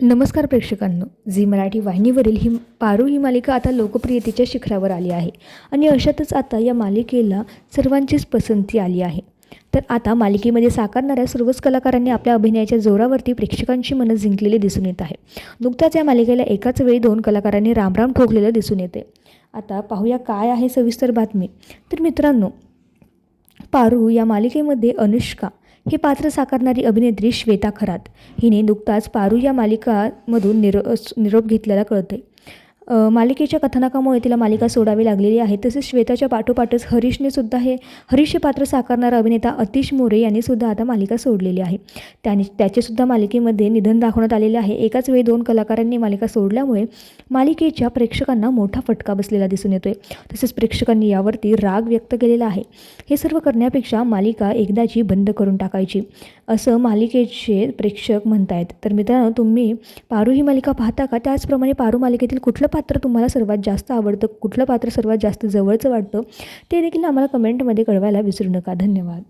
नमस्कार प्रेक्षकांनो झी मराठी वाहिनीवरील ही पारू ही मालिका आता लोकप्रियतेच्या शिखरावर आली आहे आणि अशातच आता या मालिकेला सर्वांचीच पसंती आली आहे. तर आता मालिकेमध्ये साकारणाऱ्या सर्वच कलाकारांनी आपल्या अभिनयाच्या जोरावरती प्रेक्षकांची मनं जिंकलेली दिसून येत आहे. नुकत्याच या मालिकेला एकाच वेळी दोन कलाकारांनी रामराम ठोकलेलं दिसून येते. आता पाहूया काय आहे सविस्तर बातमी. तर मित्रांनो पारू या मालिकेमध्ये अनुष्का हे पात्र साकारणारी अभिनेत्री श्वेता खरात. हिने नुकताच पारू या मालिकामधून निरो निरोप घेतलेला कळते मालिकेच्या कथानकामुळे तिला मालिका सोडावी लागलेली आहे. तसेच श्वेताच्या पाठोपाठच हरीशने सुद्धा हे हरीश हे पात्र साकारणारा अभिनेता अतिश मोरे यांनी सुद्धा आता मालिका सोडलेली आहे. त्याने त्याचेसुद्धा मालिकेमध्ये निधन दाखवण्यात आलेले आहे. एकाच वेळी दोन कलाकारांनी मालिका सोडल्यामुळे मालिकेच्या प्रेक्षकांना मोठा फटका बसलेला दिसून येतोय. तसेच प्रेक्षकांनी यावरती राग व्यक्त केलेला आहे. हे सर्व करण्यापेक्षा मालिका एकदाची बंद करून टाकायची असं मालिकेचे प्रेक्षक म्हणतायत. तर मित्रांनो तुम्ही पारू ही मालिका पाहता का? त्याचप्रमाणे पारू मालिकेतील कुठलं पात्र तुम्हाला सर्वात जास्त आवडतं? कुठलं पात्र सर्वात जास्त जवळचं वाटतं? ते देखील आम्हाला कमेंटमध्ये कळवायला विसरू नका. धन्यवाद.